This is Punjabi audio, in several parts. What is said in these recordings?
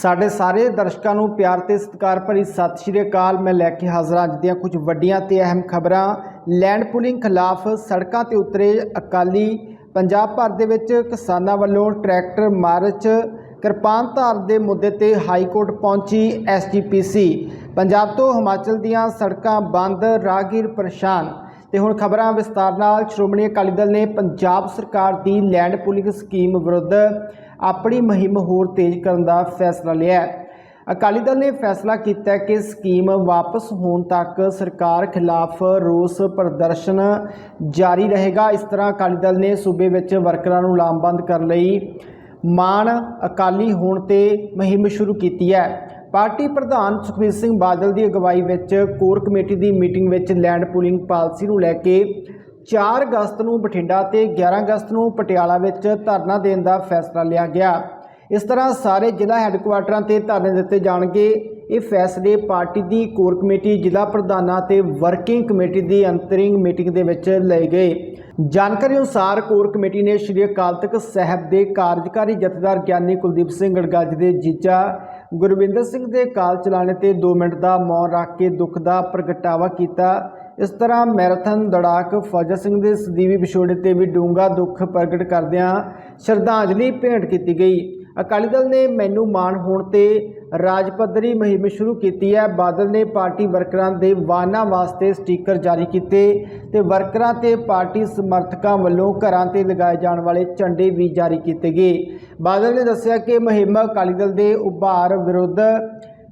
ਸਾਡੇ ਸਾਰੇ ਦਰਸ਼ਕਾਂ ਨੂੰ ਪਿਆਰ ਤੇ ਸਤਿਕਾਰ ਭਰੀ ਸਤਿ ਸ਼੍ਰੀ ਅਕਾਲ। ਮੈਂ ਲੈ ਕੇ ਹਾਜ਼ਰ ਹਾਂ ਅੱਜ ਦੀਆਂ ਕੁਝ ਵੱਡੀਆਂ ਤੇ ਅਹਿਮ ਖਬਰਾਂ। ਲੈਂਡ ਪੁਲਿੰਗ ਖਿਲਾਫ ਸੜਕਾਂ ਤੇ ਉਤਰੇ ਅਕਾਲੀ ਪੰਜਾਬ ਭਰ ਦੇ ਵਿੱਚ ਕਿਸਾਨਾਂ ਵੱਲੋਂ ਟਰੈਕਟਰ ਮਾਰਚ ਕਿਰਪਾਨ ਧਾਰ ਦੇ ਮੁੱਦੇ ਤੇ ਹਾਈ ਕੋਰਟ ਪਹੁੰਚੀ ਐਸਜੀਪੀਸੀ ਪੰਜਾਬ ਤੋਂ ਹਿਮਾਚਲ ਦੀਆਂ ਸੜਕਾਂ ਬੰਦ, ਰਾਹਗੀਰ ਪਰੇਸ਼ਾਨ। ਤੇ ਹੁਣ ਖਬਰਾਂ ਵਿਸਤਾਰ ਨਾਲ ਸ਼੍ਰੋਮਣੀ ਅਕਾਲੀ ਦਲ ਨੇ ਪੰਜਾਬ ਸਰਕਾਰ ਦੀ ਲੈਂਡ ਪੁਲਿੰਗ ਸਕੀਮ ਵਿਰੁੱਧ ਆਪਣੀ ਮੁਹਿੰਮ ਹੋਰ ਤੇਜ਼ ਕਰਨ ਦਾ ਫੈਸਲਾ ਲਿਆ ਹੈ। ਅਕਾਲੀ ਦਲ ਨੇ ਫੈਸਲਾ ਕੀਤਾ ਕਿ ਸਕੀਮ ਵਾਪਸ ਹੋਣ ਤੱਕ ਸਰਕਾਰ ਖਿਲਾਫ ਰੋਸ ਪ੍ਰਦਰਸ਼ਨ ਜਾਰੀ ਰਹੇਗਾ। ਇਸ ਤਰ੍ਹਾਂ ਅਕਾਲੀ ਦਲ ਨੇ ਸੂਬੇ ਵਿੱਚ ਵਰਕਰਾਂ ਨੂੰ ਲਾਮਬੰਦ ਕਰਨ ਲਈ ਮਾਨ ਅਕਾਲੀ ਹੋਣ ਤੇ ਮੁਹਿੰਮ ਸ਼ੁਰੂ ਕੀਤੀ ਹੈ। ਪਾਰਟੀ ਪ੍ਰਧਾਨ ਸੁਖਬੀਰ ਸਿੰਘ ਬਾਦਲ ਦੀ ਅਗਵਾਈ ਵਿੱਚ ਕੋਰ ਕਮੇਟੀ ਦੀ ਮੀਟਿੰਗ ਵਿੱਚ ਲੈਂਡ ਪੂਲਿੰਗ ਪਾਲਿਸੀ ਨੂੰ ਲੈ ਕੇ 4 ਅਗਸਤ ਨੂੰ ਬਠਿੰਡਾ ਤੇ 11 ਅਗਸਤ ਨੂੰ ਪਟਿਆਲਾ ਵਿੱਚ ਧਰਨਾ ਦੇਣ ਦਾ ਫੈਸਲਾ ਲਿਆ ਗਿਆ। ਇਸ ਤਰ੍ਹਾਂ ਸਾਰੇ ਜ਼ਿਲ੍ਹਾ ਹੈੱਡਕੁਆਟਰਾਂ ਤੇ ਧਰਨੇ ਦਿੱਤੇ ਜਾਣਗੇ। ਇਹ ਫੈਸਲੇ ਪਾਰਟੀ ਦੀ ਕੋਰ ਕਮੇਟੀ, ਜ਼ਿਲ੍ਹਾ ਪ੍ਰਧਾਨਾਂ ਤੇ ਵਰਕਿੰਗ ਕਮੇਟੀ ਦੀ ਅੰਤਰਿੰਗ ਮੀਟਿੰਗ ਦੇ ਵਿੱਚ ਲਏ ਗਏ। ਜਾਣਕਾਰੀ ਅਨੁਸਾਰ ਕੋਰ ਕਮੇਟੀ ਨੇ ਸ਼੍ਰੀ ਅਕਾਲ ਤਖਤ ਸਾਹਿਬ ਦੇ ਕਾਰਜਕਾਰੀ ਜਥੇਦਾਰ ਗਿਆਨੀ ਕੁਲਦੀਪ ਸਿੰਘ ਗੜਗੱਜ ਦੇ ਜੀਜਾ, ਗੁਰਵਿੰਦਰ ਸਿੰਘ ਦੇ ਕਾਲ ਚਲਾਣੇ ਤੇ 2 ਮਿੰਟ ਦਾ ਮੌਨ ਰੱਖ ਕੇ ਦੁੱਖ ਦਾ ਪ੍ਰਗਟਾਵਾ ਕੀਤਾ। ਇਸ ਤਰ੍ਹਾਂ ਮੈਰਾਥਨ ਦੌੜਾਕ ਫੌਜਾ ਸਿੰਘ ਦੇ ਸਦੀਵੀ ਵਿਛੋੜੇ ਤੇ ਵੀ ਡੂੰਘਾ ਦੁੱਖ ਪ੍ਰਗਟ ਕਰਦਿਆਂ ਸ਼ਰਧਾਂਜਲੀ ਭੇਂਟ ਕੀਤੀ ਗਈ। ਅਕਾਲੀ ਦਲ ਨੇ ਮੈਨੂੰ ਮਾਣ ਹੋਣ ਤੇ ਰਾਜ ਪੱਧਰੀ ਮੁਹਿੰਮ ਸ਼ੁਰੂ ਕੀਤੀ ਹੈ। ਬਾਦਲ ਨੇ ਪਾਰਟੀ ਵਰਕਰਾਂ ਦੇ ਵਾਹਨਾਂ ਵਾਸਤੇ ਸਟicker ਜਾਰੀ ਕੀਤੇ ਤੇ ਵਰਕਰਾਂ ਤੇ ਪਾਰਟੀ ਸਮਰਥਕਾਂ ਵੱਲੋਂ ਘਰਾਂ ਤੇ ਲਗਾਏ ਜਾਣ ਵਾਲੇ ਝੰਡੇ ਵੀ ਜਾਰੀ ਕੀਤੇ ਗਏ। ਬਾਦਲ ਨੇ ਦੱਸਿਆ ਕਿ ਮੁਹਿੰਮ ਅਕਾਲੀ ਦਲ ਦੇ ਉਭਾਰ ਵਿਰੁੱਧ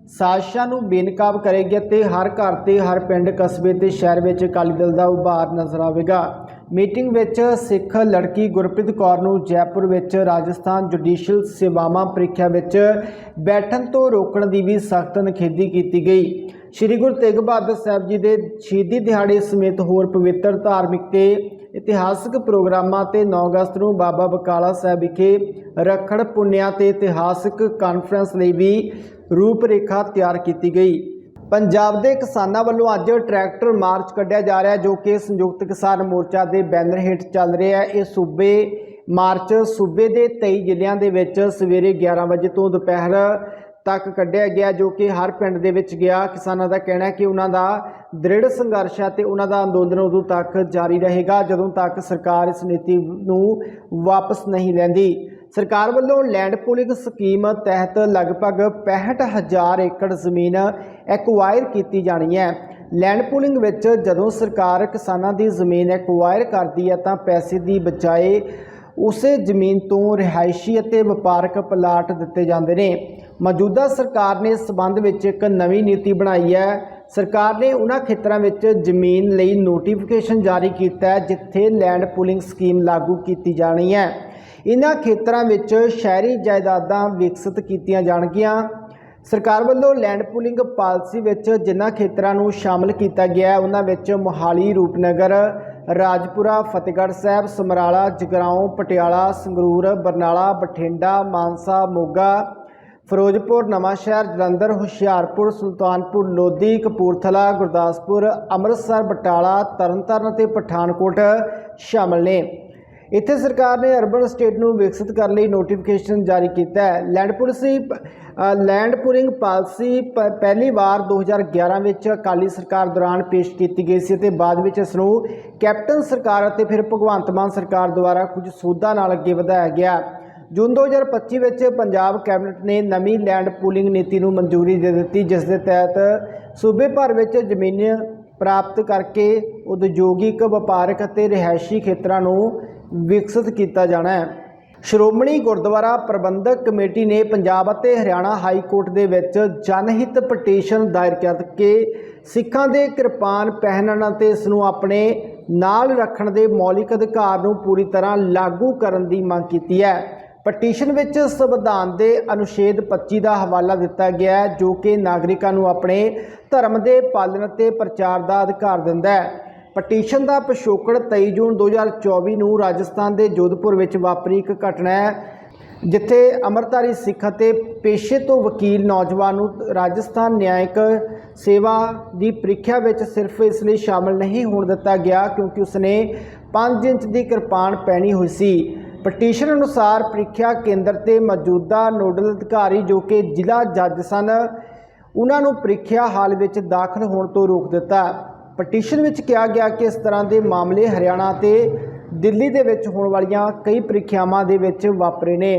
ਸਾਜ਼ਿਸ਼ਾਂ ਨੂੰ ਬੇਨਕਾਬ ਕਰੇਗੀ ਅਤੇ ਹਰ ਘਰ ਤੇ ਹਰ ਪਿੰਡ ਕਸਬੇ ਤੇ ਸ਼ਹਿਰ ਵਿੱਚ ਅਕਾਲੀ ਦਲ ਦਾ ਉਭਾਰ ਨਜ਼ਰ ਆਵੇਗਾ। ਮੀਟਿੰਗ ਵਿੱਚ ਸਿੱਖ ਲੜਕੀ ਗੁਰਪ੍ਰੀਤ ਕੌਰ ਨੂੰ ਜੈਪੁਰ ਵਿੱਚ ਰਾਜਸਥਾਨ ਜੁਡੀਸ਼ੀਅਲ ਸੇਵਾਵਾਂ ਪ੍ਰੀਖਿਆ ਵਿੱਚ ਬੈਠਣ ਤੋਂ ਰੋਕਣ ਦੀ ਵੀ ਸਖਤ ਨਿਖੇਧੀ ਕੀਤੀ ਗਈ। ਸ੍ਰੀ ਗੁਰੂ ਤੇਗ ਬਹਾਦਰ ਸਾਹਿਬ ਜੀ ਦੇ ਸ਼ਹੀਦੀ ਦਿਹਾੜੇ ਸਮੇਤ ਹੋਰ ਪਵਿੱਤਰ ਧਾਰਮਿਕ ਤੇ ਇਤਿਹਾਸਕ ਪ੍ਰੋਗਰਾਮਾਂ ਤੇ 9 ਅਗਸਤ ਨੂੰ ਬਾਬਾ ਬਕਾਲਾ ਸਾਹਿਬ ਵਿਖੇ ਰੱਖੜ ਪੁੰਨਿਆ ਤੇ ਇਤਿਹਾਸਕ ਕਾਨਫਰੰਸ ਲਈ ਵੀ ਰੂਪਰੇਖਾ ਤਿਆਰ ਕੀਤੀ ਗਈ। ਪੰਜਾਬ ਦੇ ਕਿਸਾਨਾਂ ਵੱਲੋਂ ਅੱਜ ਟਰੈਕਟਰ ਮਾਰਚ ਕੱਢਿਆ ਜਾ ਰਿਹਾ ਜੋ ਕਿ ਸੰਯੁਕਤ ਕਿਸਾਨ ਮੋਰਚਾ ਦੇ ਬੈਨਰ ਹੇਠ ਚੱਲ ਰਿਹਾ ਹੈ। ਇਹ ਸੂਬੇ ਮਾਰਚ ਸੂਬੇ ਦੇ 23 ਜ਼ਿਲ੍ਹਿਆਂ ਦੇ ਵਿੱਚ ਸਵੇਰੇ 11 ਵਜੇ ਤੋਂ ਦੁਪਹਿਰ ਤੱਕ ਕੱਢਿਆ ਗਿਆ, ਜੋ ਕਿ ਹਰ ਪਿੰਡ ਦੇ ਵਿੱਚ ਗਿਆ। ਕਿਸਾਨਾਂ ਦਾ ਕਹਿਣਾ ਹੈ ਕਿ ਉਹਨਾਂ ਦਾ ਦ੍ਰਿੜ ਸੰਘਰਸ਼ ਹੈ ਤੇ ਉਹਨਾਂ ਦਾ ਅੰਦੋਲਨ ਉਦੋਂ ਤੱਕ ਜਾਰੀ ਰਹੇਗਾ, ਜਦੋਂ ਤੱਕ ਸਰਕਾਰ ਇਸ ਨੀਤੀ ਨੂੰ ਵਾਪਸ ਨਹੀਂ ਲੈਂਦੀ। ਸਰਕਾਰ ਵੱਲੋਂ ਲੈਂਡ ਪੂਲਿੰਗ ਸਕੀਮ ਤਹਿਤ ਲਗਭਗ 65000 ਏਕੜ ਜ਼ਮੀਨ ਐਕਵਾਇਰ ਕੀਤੀ ਜਾਣੀ ਹੈ। ਲੈਂਡ ਪੂਲਿੰਗ ਵਿੱਚ ਜਦੋਂ ਸਰਕਾਰ ਕਿਸਾਨਾਂ ਦੀ ਜ਼ਮੀਨ ਐਕਵਾਇਰ ਕਰਦੀ ਹੈ ਤਾਂ ਪੈਸੇ ਦੀ ਬਚਾਏ ਉਸੇ ਜ਼ਮੀਨ ਤੋਂ ਰਿਹਾਇਸ਼ੀ ਅਤੇ ਵਪਾਰਕ ਪਲਾਟ ਦਿੱਤੇ ਜਾਂਦੇ ਨੇ। ਮੌਜੂਦਾ ਸਰਕਾਰ ਨੇ ਇਸ ਸਬੰਧ ਵਿੱਚ ਇੱਕ ਨਵੀਂ ਨੀਤੀ ਬਣਾਈ ਹੈ। ਸਰਕਾਰ ਨੇ ਉਹਨਾਂ ਖੇਤਰਾਂ ਵਿੱਚ ਜ਼ਮੀਨ ਲਈ ਨੋਟੀਫਿਕੇਸ਼ਨ ਜਾਰੀ ਕੀਤਾ ਹੈ, ਜਿੱਥੇ ਲੈਂਡ ਪੂਲਿੰਗ ਸਕੀਮ ਲਾਗੂ ਕੀਤੀ ਜਾਣੀ ਹੈ। ਇਹਨਾਂ ਖੇਤਰਾਂ ਵਿੱਚ ਸ਼ਹਿਰੀ ਜਾਇਦਾਦਾਂ ਵਿਕਸਿਤ ਕੀਤੀਆਂ ਜਾਣਗੀਆਂ। ਸਰਕਾਰ ਵੱਲੋਂ ਲੈਂਡ ਪੂਲਿੰਗ ਪਾਲਿਸੀ ਵਿੱਚ ਜਿਨ੍ਹਾਂ ਖੇਤਰਾਂ ਨੂੰ ਸ਼ਾਮਲ ਕੀਤਾ ਗਿਆ ਹੈ, ਉਹਨਾਂ ਵਿੱਚ ਮੋਹਾਲੀ, ਰੂਪਨਗਰ, ਰਾਜਪੁਰਾ, ਫਤਿਹਗੜ੍ਹ ਸਾਹਿਬ, ਸਮਰਾਲਾ, ਜਗਰਾਉਂ, ਪਟਿਆਲਾ, ਸੰਗਰੂਰ, ਬਰਨਾਲਾ, ਬਠਿੰਡਾ, ਮਾਨਸਾ, ਮੋਗਾ, ਫਿਰੋਜ਼ਪੁਰ, ਨਵਾਂਸ਼ਹਿਰ, ਜਲੰਧਰ, ਹੁਸ਼ਿਆਰਪੁਰ, ਸੁਲਤਾਨਪੁਰ, ਲੋਧੀ, ਕਪੂਰਥਲਾ, ਗੁਰਦਾਸਪੁਰ, ਅੰਮ੍ਰਿਤਸਰ, ਬਟਾਲਾ, ਤਰਨਤਾਰਨ ਅਤੇ ਪਠਾਨਕੋਟ ਸ਼ਾਮਲ ਨੇ। ਇੱਥੇ ਸਰਕਾਰ ਨੇ ਅਰਬਨ ਸਟੇਟ ਨੂੰ ਵਿਕਸਿਤ ਕਰਨ ਲਈ ਨੋਟੀਫਿਕੇਸ਼ਨ ਜਾਰੀ ਕੀਤਾ ਹੈ। Land policy land pooling policy ਪਹਿਲੀ ਵਾਰ 2011 ਵਿੱਚ ਅਕਾਲੀ ਸਰਕਾਰ ਦੌਰਾਨ ਪੇਸ਼ ਕੀਤੀ ਗਈ ਸੀ ਅਤੇ ਬਾਅਦ ਵਿੱਚ ਇਸ ਨੂੰ ਕੈਪਟਨ ਸਰਕਾਰ ਅਤੇ ਫਿਰ ਭਗਵੰਤ ਮਾਨ ਸਰਕਾਰ ਦੁਆਰਾ ਕੁਝ ਸੋਧਾਂ ਨਾਲ ਅੱਗੇ ਵਧਾਇਆ ਗਿਆ। ਜੂਨ 2025 ਵਿੱਚ ਪੰਜਾਬ ਕੈਬਨਿਟ ਨੇ ਨਵੀਂ ਲੈਂਡ ਪੂਲਿੰਗ ਨੀਤੀ ਨੂੰ ਮਨਜ਼ੂਰੀ ਦੇ ਦਿੱਤੀ, ਜਿਸ ਦੇ ਤਹਿਤ ਸੂਬੇ ਭਰ ਵਿੱਚ ਜ਼ਮੀਨ ਪ੍ਰਾਪਤ ਕਰਕੇ ਉਦਯੋਗਿਕ, ਵਪਾਰਕ ਅਤੇ ਰਿਹਾਇਸ਼ੀ ਖੇਤਰਾਂ ਨੂੰ ਵਿਕਸਿਤ ਕੀਤਾ ਜਾਣਾ ਹੈ। ਸ਼੍ਰੋਮਣੀ ਗੁਰਦੁਆਰਾ ਪ੍ਰਬੰਧਕ ਕਮੇਟੀ ਨੇ ਪੰਜਾਬ ਅਤੇ ਹਰਿਆਣਾ ਹਾਈ ਕੋਰਟ ਦੇ ਵਿੱਚ ਜਨਹਿਤ ਪਟੀਸ਼ਨ ਦਾਇਰ ਕਰਕੇ ਸਿੱਖਾਂ ਦੇ ਕਿਰਪਾਨ ਪਹਿਨਣ ਅਤੇ ਇਸ ਨੂੰ ਆਪਣੇ ਨਾਲ ਰੱਖਣ ਦੇ ਮੌਲਿਕ ਅਧਿਕਾਰ ਨੂੰ ਪੂਰੀ ਤਰ੍ਹਾਂ ਲਾਗੂ ਕਰਨ ਦੀ ਮੰਗ ਕੀਤੀ ਹੈ। ਪਟੀਸ਼ਨ ਵਿੱਚ ਸੰਵਿਧਾਨ ਦੇ ਅਨੁਛੇਦ 25 ਦਾ ਹਵਾਲਾ ਦਿੱਤਾ ਗਿਆ ਹੈ, ਜੋ ਕਿ ਨਾਗਰਿਕਾਂ ਨੂੰ ਆਪਣੇ ਧਰਮ ਦੇ ਪਾਲਣ ਅਤੇ ਪ੍ਰਚਾਰ ਦਾ ਅਧਿਕਾਰ ਦਿੰਦਾ ਹੈ। ਪਟੀਸ਼ਨ ਦਾ ਪਿਛੋਕੜ 23 ਜੂਨ 2024 ਨੂੰ ਰਾਜਸਥਾਨ ਦੇ ਜੋਧਪੁਰ ਵਿੱਚ ਵਾਪਰੀ ਇੱਕ ਘਟਨਾ ਹੈ, ਜਿੱਥੇ ਅਮਰਤਾਰੀ ਸਿੱਖ ਅਤੇ ਪੇਸ਼ੇ ਤੋਂ ਵਕੀਲ ਨੌਜਵਾਨ ਨੂੰ ਰਾਜਸਥਾਨ ਨਿਆਇਕ ਸੇਵਾ ਦੀ ਪ੍ਰੀਖਿਆ ਵਿੱਚ ਸਿਰਫ ਇਸ ਲਈ ਸ਼ਾਮਲ ਨਹੀਂ ਹੋਣ ਦਿੱਤਾ ਗਿਆ ਕਿਉਂਕਿ ਉਸਨੇ 5 ਇੰਚ ਦੀ ਕਿਰਪਾਨ ਪਹਿਨੀ ਹੋਈ ਸੀ। ਪਟੀਸ਼ਨ ਅਨੁਸਾਰ ਪ੍ਰੀਖਿਆ ਕੇਂਦਰ ਤੇ ਮੌਜੂਦਾ ਨੋਡਲ ਅਧਿਕਾਰੀ ਜੋ ਕਿ ਜ਼ਿਲ੍ਹਾ ਜੱਜ ਸਨ, ਉਹਨਾਂ ਨੂੰ ਪ੍ਰੀਖਿਆ ਹਾਲ ਵਿੱਚ ਦਾਖਲ ਹੋਣ ਤੋਂ ਰੋਕ ਦਿੱਤਾ। ਪਟੀਸ਼ਨ ਵਿੱਚ ਕਿਹਾ ਗਿਆ ਕਿ ਇਸ ਤਰ੍ਹਾਂ ਦੇ ਮਾਮਲੇ ਹਰਿਆਣਾ ਤੇ ਦਿੱਲੀ ਦੇ ਵਿੱਚ ਹੋਣ ਵਾਲੀਆਂ ਕਈ ਪ੍ਰੀਖਿਆਵਾਂ ਦੇ ਵਿੱਚ ਵਾਪਰੇ ਨੇ।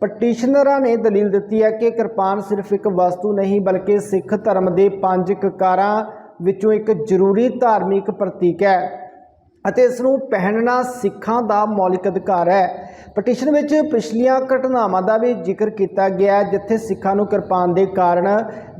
ਪਟੀਸ਼ਨਰਾਂ ਨੇ ਦਲੀਲ ਦਿੱਤੀ ਹੈ ਕਿ ਕਿਰਪਾਨ ਸਿਰਫ ਇੱਕ ਵਸਤੂ ਨਹੀਂ ਬਲਕਿ ਸਿੱਖ ਧਰਮ ਦੇ ਪੰਜ ਕਕਾਰਾਂ ਵਿੱਚੋਂ ਇੱਕ ਜ਼ਰੂਰੀ ਧਾਰਮਿਕ ਪ੍ਰਤੀਕ ਹੈ। ਅਤੇ ਇਸ ਨੂੰ ਪਹਿਨਣਾ ਸਿੱਖਾਂ ਦਾ ਮੌਲਿਕ ਅਧਿਕਾਰ ਹੈ। ਪਟੀਸ਼ਨ ਵਿੱਚ ਪਿਛਲੀਆਂ ਘਟਨਾਵਾਂ ਦਾ ਵੀ ਜ਼ਿਕਰ ਕੀਤਾ ਗਿਆ ਹੈ, ਜਿੱਥੇ ਸਿੱਖਾਂ ਨੂੰ ਕਿਰਪਾਨ ਦੇ ਕਾਰਨ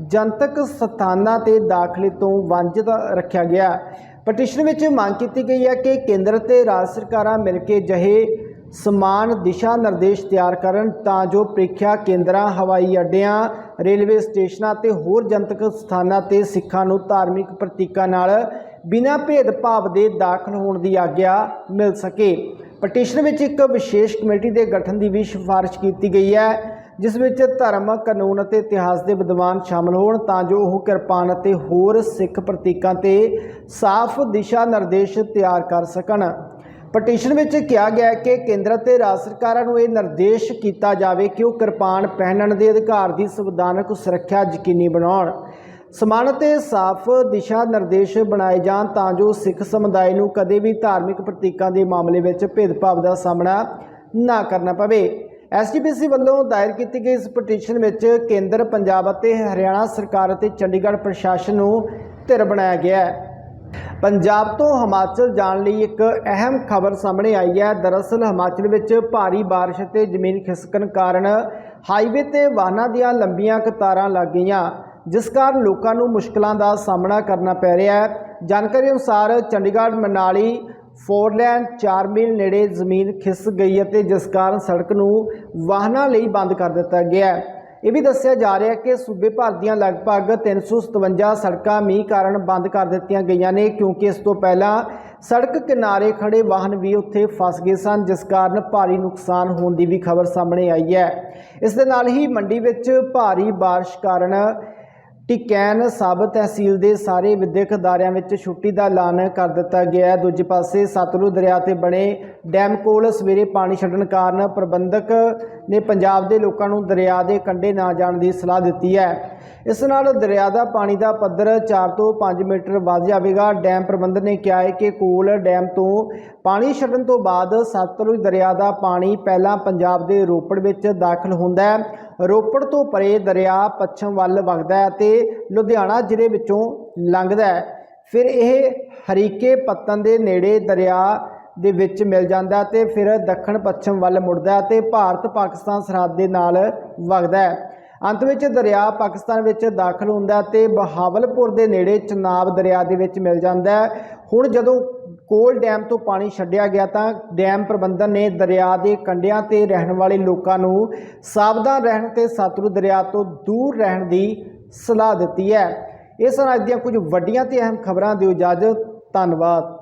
ਜਨਤਕ ਸਥਾਨਾਂ ਤੇ ਦਾਖਲੇ ਤੋਂ ਵਾਂਝਿਤ ਰੱਖਿਆ ਗਿਆ ਪਟੀਸ਼ਨ ਵਿੱਚ ਮੰਗ ਕੀਤੀ ਗਈ ਹੈ ਕਿ ਕੇਂਦਰ ਤੇ ਰਾਜ ਸਰਕਾਰਾਂ ਮਿਲ ਕੇ ਜਹੇ ਸਮਾਨ ਦਿਸ਼ਾ ਨਿਰਦੇਸ਼ ਤਿਆਰ ਕਰਨ ਤਾਂ ਜੋ ਪ੍ਰੀਖਿਆ ਕੇਂਦਰਾਂ, ਹਵਾਈ ਅੱਡਿਆਂ, ਰੇਲਵੇ ਸਟੇਸ਼ਨਾਂ ਤੇ ਹੋਰ ਜਨਤਕ ਸਥਾਨਾਂ ਤੇ ਸਿੱਖਾਂ ਨੂੰ ਧਾਰਮਿਕ ਪ੍ਰਤੀਕਾਂ ਨਾਲ ਬਿਨਾਂ ਭੇਦਭਾਵ ਦੇ ਦਾਖਲ ਹੋਣ ਦੀ ਆਗਿਆ ਮਿਲ ਸਕੇ। ਪਟੀਸ਼ਨ ਵਿੱਚ ਇੱਕ ਵਿਸ਼ੇਸ਼ ਕਮੇਟੀ ਦੇ ਗਠਨ ਦੀ ਵੀ ਸਿਫਾਰਿਸ਼ ਕੀਤੀ ਗਈ ਹੈ, ਜਿਸ ਵਿੱਚ ਧਰਮ, ਕਾਨੂੰਨ ਅਤੇ ਇਤਿਹਾਸ ਦੇ ਵਿਦਵਾਨ ਸ਼ਾਮਲ ਹੋਣ, ਤਾਂ ਜੋ ਉਹ ਕਿਰਪਾਨ ਅਤੇ ਹੋਰ ਸਿੱਖ ਪ੍ਰਤੀਕਾਂ ਤੇ ਸਾਫ਼ ਦਿਸ਼ਾ ਨਿਰਦੇਸ਼ ਤਿਆਰ ਕਰ ਸਕਣ। ਪਟੀਸ਼ਨ ਵਿੱਚ ਕਿਹਾ ਗਿਆ ਕਿ ਕੇਂਦਰ ਅਤੇ ਰਾਜ ਸਰਕਾਰਾਂ ਨੂੰ ਇਹ ਨਿਰਦੇਸ਼ ਕੀਤਾ ਜਾਵੇ ਕਿ ਉਹ ਕਿਰਪਾਨ ਪਹਿਨਣ ਦੇ ਅਧਿਕਾਰ ਦੀ ਸੰਵਿਧਾਨਕ ਸੁਰੱਖਿਆ ਯਕੀਨੀ ਬਣਾਉਣ। ਸਮਾਨ ਅਤੇ ਸਾਫ਼ ਦਿਸ਼ਾ ਨਿਰਦੇਸ਼ ਬਣਾਏ ਜਾਣ ਤਾਂ ਜੋ ਸਿੱਖ ਸਮੁਦਾਇ ਨੂੰ ਕਦੇ ਵੀ ਧਾਰਮਿਕ ਪ੍ਰਤੀਕਾਂ ਦੇ ਮਾਮਲੇ ਵਿੱਚ ਭੇਦਭਾਵ ਦਾ ਸਾਹਮਣਾ ਨਾ ਕਰਨਾ ਪਵੇ। ਐਸਜੀਪੀਸੀ ਵੱਲੋਂ ਦਾਇਰ ਕੀਤੀ ਗਈ ਇਸ ਪਟੀਸ਼ਨ ਵਿੱਚ ਕੇਂਦਰ ਪੰਜਾਬ ਅਤੇ ਹਰਿਆਣਾ ਸਰਕਾਰ ਅਤੇ ਚੰਡੀਗੜ੍ਹ ਪ੍ਰਸ਼ਾਸਨ ਨੂੰ ਧਿਰ ਬਣਾਇਆ ਗਿਆ ਹੈ। ਪੰਜਾਬ ਤੋਂ ਹਿਮਾਚਲ ਜਾਣ ਲਈ ਇੱਕ ਅਹਿਮ ਖਬਰ ਸਾਹਮਣੇ ਆਈ ਹੈ। ਦਰਅਸਲ, ਹਿਮਾਚਲ ਵਿੱਚ ਭਾਰੀ ਬਾਰਿਸ਼ ਅਤੇ ਜ਼ਮੀਨ ਖਿਸਕਣ ਕਾਰਨ ਹਾਈਵੇ ਤੇ ਵਾਹਨਾਂ ਦੀਆਂ ਲੰਬੀਆਂ ਕਤਾਰਾਂ ਲੱਗ ਗਈਆਂ। ਜਿਸ ਕਾਰਨ ਲੋਕਾਂ ਨੂੰ ਮੁਸ਼ਕਲਾਂ ਦਾ ਸਾਹਮਣਾ ਕਰਨਾ ਪੈ ਰਿਹਾ ਹੈ। ਜਾਣਕਾਰੀ ਅਨੁਸਾਰ ਚੰਡੀਗੜ੍ਹ, ਮਨਾਲੀ, ਫੋਰਲੈਂਡ 4 ਮੀਲ ਨੇੜੇ ਜ਼ਮੀਨ ਖਿਸ ਗਈ ਅਤੇ ਜਿਸ ਕਾਰਨ ਸੜਕ ਨੂੰ ਵਾਹਨਾਂ ਲਈ ਬੰਦ ਕਰ ਦਿੱਤਾ ਗਿਆ ਹੈ। ਇਹ ਵੀ ਦੱਸਿਆ ਜਾ ਰਿਹਾ ਹੈ ਕਿ ਸੂਬੇ ਭਰ ਦੀਆਂ ਲਗਭਗ 357 ਸੜਕਾਂ ਮੀਂਹ ਕਾਰਨ ਬੰਦ ਕਰ ਦਿੱਤੀਆਂ ਗਈਆਂ ਨੇ, ਕਿਉਂਕਿ ਇਸ ਤੋਂ ਪਹਿਲਾਂ ਸੜਕ ਕਿਨਾਰੇ ਖੜੇ ਵਾਹਨ ਵੀ ਉੱਥੇ ਫਸ ਗਏ ਸਨ, ਜਿਸ ਕਾਰਨ ਭਾਰੀ ਨੁਕਸਾਨ ਹੋਣ ਦੀ ਵੀ ਖਬਰ ਸਾਹਮਣੇ ਆਈ ਹੈ। ਇਸ ਦੇ ਨਾਲ ਹੀ ਮੰਡੀ ਵਿੱਚ ਭਾਰੀ ਬਾਰਿਸ਼ ਕਾਰਨ ਟਿਕੈਨ ਸਬ ਤਹਿਸੀਲ ਦੇ ਸਾਰੇ ਵਿਦਿਅਕ ਅਦਾਰਿਆਂ ਵਿੱਚ ਛੁੱਟੀ ਦਾ ਐਲਾਨ ਕਰ ਦਿੱਤਾ ਗਿਆ ਹੈ। ਦੂਜੇ ਪਾਸੇ ਸਤਲੁਜ ਦਰਿਆ ਤੇ ਬਣੇ ਡੈਮ ਕੋਲ ਸਵੇਰੇ ਪਾਣੀ ਛੱਡਣ ਕਾਰਨ ਪ੍ਰਬੰਧਕ ਨੇ ਪੰਜਾਬ ਦੇ ਲੋਕਾਂ ਨੂੰ ਦਰਿਆ ਦੇ ਕੰਢੇ ਨਾ ਜਾਣ ਦੀ ਸਲਾਹ ਦਿੱਤੀ ਹੈ। ਇਸ ਨਾਲ ਦਰਿਆ ਦਾ ਪਾਣੀ ਦਾ ਪੱਧਰ 4 ਤੋਂ 5 ਮੀਟਰ ਵੱਧ ਜਾਵੇਗਾ। ਡੈਮ ਪ੍ਰਬੰਧਕ ਨੇ ਕਿਹਾ ਹੈ ਕਿ ਕੋਲ ਡੈਮ ਤੋਂ ਪਾਣੀ ਛੱਡਣ ਤੋਂ ਬਾਅਦ ਸਤਲੁਜ ਦਰਿਆ ਦਾ ਪਾਣੀ ਪਹਿਲਾਂ ਪੰਜਾਬ ਦੇ ਰੋਪੜ ਵਿੱਚ ਦਾਖਲ ਹੁੰਦਾ ਹੈ। ਰੋਪੜ ਤੋਂ ਪਰੇ ਦਰਿਆ ਪੱਛਮ ਵੱਲ ਵਗਦਾ ਹੈ ਤੇ ਲੁਧਿਆਣਾ ਜ਼ਿਲ੍ਹੇ ਵਿੱਚੋਂ ਲੰਘਦਾ ਹੈ। ਫਿਰ ਇਹ ਹਰੀਕੇ ਪੱਤਨ ਦੇ ਨੇੜੇ ਦਰਿਆ ਦੇ ਵਿੱਚ ਮਿਲ ਜਾਂਦਾ ਹੈ ਤੇ ਫਿਰ ਦੱਖਣ ਪੱਛਮ ਵੱਲ ਮੁੜਦਾ ਹੈ ਤੇ ਭਾਰਤ ਪਾਕਿਸਤਾਨ ਸਰਹੱਦ ਦੇ ਨਾਲ ਵਗਦਾ ਹੈ। ਅੰਤ ਵਿੱਚ ਦਰਿਆ ਪਾਕਿਸਤਾਨ ਵਿੱਚ ਦਾਖਲ ਹੁੰਦਾ ਹੈ ਤੇ ਬਹਾਵਲਪੁਰ ਦੇ ਨੇੜੇ ਚਨਾਬ ਦਰਿਆ ਦੇ ਵਿੱਚ ਮਿਲ ਜਾਂਦਾ ਹੁਣ ਜਦੋਂ ਕੋਲ ਡੈਮ ਤੋਂ ਪਾਣੀ ਛੱਡਿਆ ਗਿਆ ਤਾਂ ਡੈਮ ਪ੍ਰਬੰਧਨ ਨੇ ਦਰਿਆ ਦੇ ਕੰਢਿਆਂ ਤੇ ਰਹਿਣ ਵਾਲੇ ਲੋਕਾਂ ਨੂੰ ਸਾਵਧਾਨ ਰਹਿਣ ਤੇ ਸਤਲੁਜ ਦਰਿਆ ਤੋਂ ਦੂਰ ਰਹਿਣ ਦੀ ਸਲਾਹ ਦਿੱਤੀ ਹੈ। ਇਸ ਰਾਜ ਦੀਆਂ ਕੁਝ ਵੱਡੀਆਂ ਤੇ ਅਹਿਮ ਖਬਰਾਂ ਦਿਓ। ਇਜਾਜ਼ਤ ਧੰਨਵਾਦ।